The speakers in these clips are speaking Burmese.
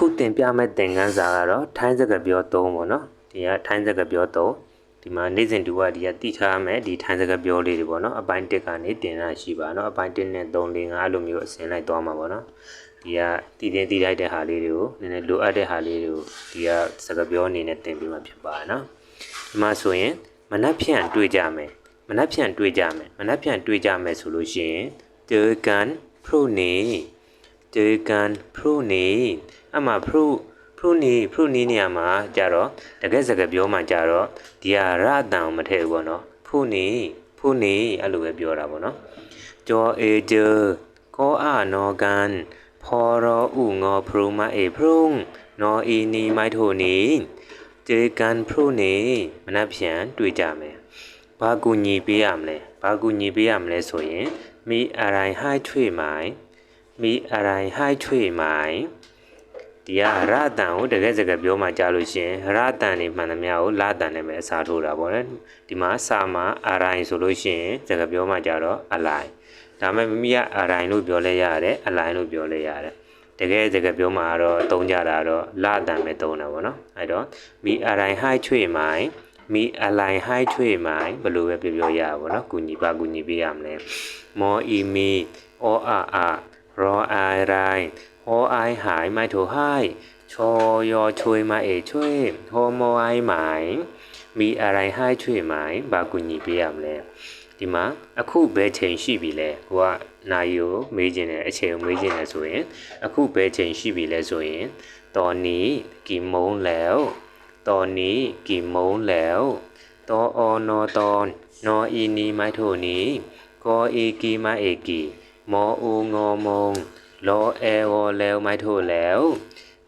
ခုတင်ပြမဲ့သင်ခန်းစာကတော့ထိုင်းစကားပြောသုံးပေါ့နော်ဒီကထိုင်းစကားပြောသုံးဒီမှာနေ့စဉ်တူကဒီကတိထားမယ်ဒီထိုင်းစကားပြောလေးတွေပေါ့နော်အပိုင်း1ကနေတင်ရရှိပါနော်အပိုင်း1နဲ့3 4 5အဲ့လိုမျိုးအစဉ်လိုက်သွားမှာပေါ့နော်ဒီကတည်တင်တည်လိုက်တဲ့ဟာလေးတွေကိုနည်းနည်းလိုအပ်တဲ့ဟာလေးတွေကိုဒီကစကားပြောအနေနဲ့တင်ပြမှာဖြစ်ပါနော်ဒီမှာဆိုရင်မနှက်ဖြန့်တွေ့ကြမယ်မနှက်ဖြန့်တွေ့ကြမယ်မနှက်ဖြန့်တွေ့ကြမယ်ဆိုလို့ရှိရင်တေကန်ဖရိုနေ taken ဖရုနေအမှဖရုဖရုနေဖရုနေနေရာမှာကြတော့တကယ်စကားပြောမှကြတော့ဒီဟာရအတန်မထည့်ဘူးပေါ့နော်ဖရုနေဖုန်နေအဲ့လိုပဲပြောတာပေါ့နော်ကြောအေဂျေကောအာနောကန်ဖောရောဥငောဖရုမအေဖရုံနောအီနီမိုက်ထိုနေဂျေကန်ဖရုနေမနှက်ဖြန်တွေ့ကြမယ်ဘာကူညီပေးရမလဲဘာကူညီပေးရမလဲဆိုရင်မိအရိုင်ဟိုက်ထွေမိုင် မိအရိုင်ဟိုက်ထွေမိုင်ဒီကရတန်ကိုတကယ်စကားပြောမှကြားလို့ရှင်ရတန်နေမှန်သမျှကိုလာတန်နဲ့ပဲအစားထိုးတာပေါ့နော်ဒီမှာစာမှာအရိုင်ဆိုလို့ရှိရင်စကားပြောမှကြတော့အလိုင်ဒါမဲ့မိမိကအရိုင်လို့ပြောလဲရတယ်အလိုင်လို့ပြောလဲရတယ်တကယ်စကားပြောမှတော့တုံးကြတာတော့လာတန်ပဲတုံးတာပေါ့နော်အဲ့တော့မိအရိုင်ဟိုက်ချွေမိုင်မိအလိုင်ဟိုက်ချွေမိုင်ဘယ်လိုပဲပြောပြောရပါဘောနော်ကုညီပါကုညီပေးရမလဲမောအီမီအောအာအာ ရောအိုင်ရိုင်ဟောအိုင်ဟိုင်မိုက်ထိုဟိုင်ချောယောချွေမအေချွေဟောမောအိုင်မိုင်မိအရိုင်ဟိုင်ချွေမိုင်ဘာကုညီပေးရမလဲဒီမှာအခုဘယ်ချိန်ရှိပြီလဲဟိုကနိုင်ကိုမေးခြင်းနဲ့အချိန်ကိုမေးခြင်းနဲ့ဆိုရင် အခုဘယ်ချိန်ရှိပြီလဲဆိုရင်တော်နီကီမုံလဲတော်နီကီမုံလဲတော်အော်နော်တော်နော်အီနီမိုက်ထိုနီကောအေကီမိုက်အေကီ မောအိုငောမုံလောအဲဝလဲမိုက်ထိုလဲ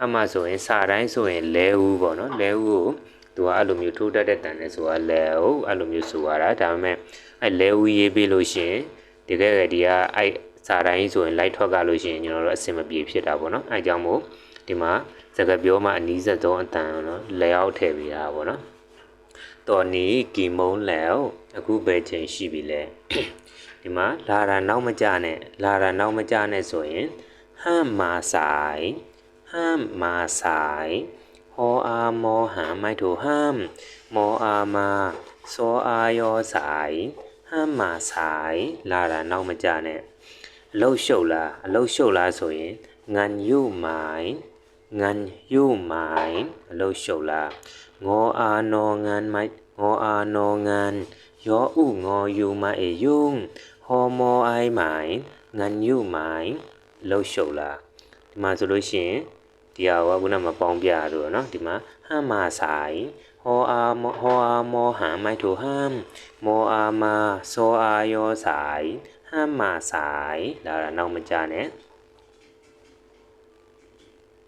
အမှဆိုရင်စာတိုင်းဆိုရင်လဲဦးပေါ့နော်လဲဦးကိုသူကအဲ့လိုမျိုးထိုးတတ်တဲ့တန်နဲ့ဆိုတာလဲဦးအဲ့လိုမျိုးဆိုရတာဒါပေမဲ့အဲ့လဲဦးရေးပြီးလို့ရှင်တကယ်ကဒီကအဲ့စာတိုင်းဆိုရင်လိုက်ထွက်ကလို့ရှိရင်ကျွန်တော်တို့အဆင်မပြေဖြစ်တာပေါ့နော်အဲကြောင့်မို့ဒီမှာစကားပြောမှအနည်းဆက်ဆုံးအတန်နော်လဲအောင်ထည့်ပေးတာပေါ့နော်တော်နီကီမုံလဲအခုပဲချိန်ရှိပြီလဲ ဒီမှာလာတာနောက်မကြနဲ့လာတာနောက်မကြနဲ့ဆိုရင်ဟမ်မာဆိုင်ဟမ်မာဆိုင်ဟောအာမောဟမ်မိုက်ထိုဟမ်မောအာမာစောအာယောဆိုင်ဟမ်မာဆိုင်လာတာနောက်မကြနဲ့အလုတ်ရှုပ်လားအလုတ်ရှုပ်လားဆိုရင်ငန်ယုမိုင်ငန်ယုမိုင်အလုတ်ရှုပ်လားငောအာနောငန်မိုက်ငောအာနောငန် ယောဥငောယုမအေယုံဟောမောအိုင်မိုင်ငန်ယုမိုင်လှုပ်ရှုပ်လားဒီမှာဆိုလို့ရှိရင်ဒီဟာကခုနမပေါင်းပြရတော့เนาะဒီမှာဟမ်မာဆိုင်ဟောအာဟောအာမောဟမ်မိုက်ထိုဟမ်မောအာမာစောအာယောဆိုင်ဟမ်မာဆိုင်ဒါတော့နောက်မကြနဲ့